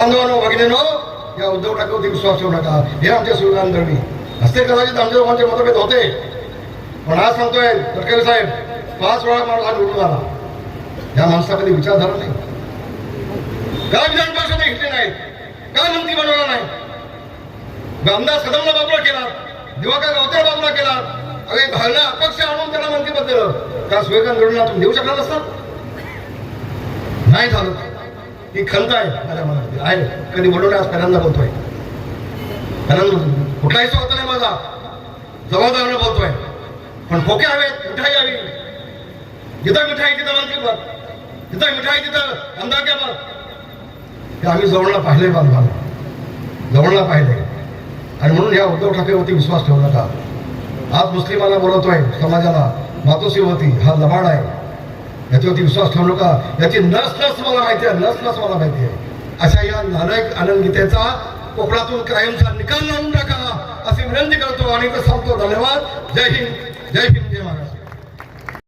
भगिनीनो या उद्धव ठाकरेवरती विश्वास ठेवू नका हे आमचे सुलगान दळवी असते कदाचित आमच्या दोघांचे मतभेद होते. पण आज सांगतोय तडकरे साहेब पाच वेळा माणूस हा निवडून आला. या माणसा कधी विचारधारा नाही. का विधान परिषद घेतली नाही का मंत्री बनवला नाही? आमदार सदमला बाजूला केला. दिवाकर गावत्या बाजूला केला. अरे भावना अपक्ष आणून त्याला मंत्रीपद दिलं. का सुवेगान घडून तुम्ही देऊ शकणार नसतात? नाही झालं. ही खंत आहे माझ्या मनात आहे. कधी बोलवणे आज पहिल्यांदा बोलतोय. कारण कुठलाही स्वतः नाही माझा. जबाबदारीने बोलतोय. पण खोके हवेत मिठाई हवी. जिथं मिठाई तिथं मंत्रीपद जिथं मिठाई तिथं आमदारक्यापद हे आम्ही जवळला पाहिले बांधवाला. जवळला पाहिले आणि म्हणून या उद्धव ठाकरेवरती विश्वास ठेवू नका. आज मुस्लिमांना बोलवतोय समाजाला. मातोश्रीवरती हा लबाड आहे. याच्यावरती विश्वास ठेवू नका. याची नस नस मला माहिती आहे नस नस मला माहिती आहे. अशा या नालायक आनंदगीतेचा कोकणातून कायमचा निकाल लावून टाका अशी विनंती करतो आणि तर सांगतो धन्यवाद. जय हिंद. जय हिंद